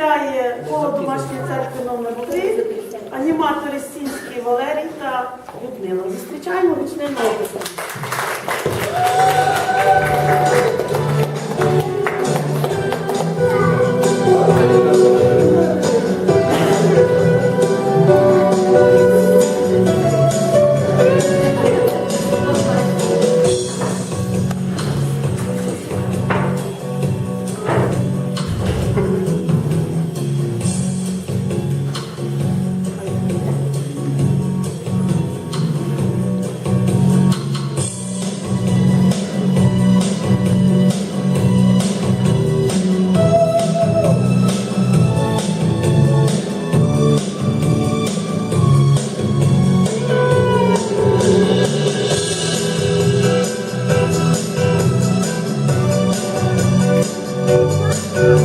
представляє коло домашньої церкви номер 3 аніматори Сінський Валерій та Людмила. Зустрічаємо ручним описом. Música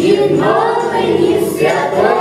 Зімно мені свято.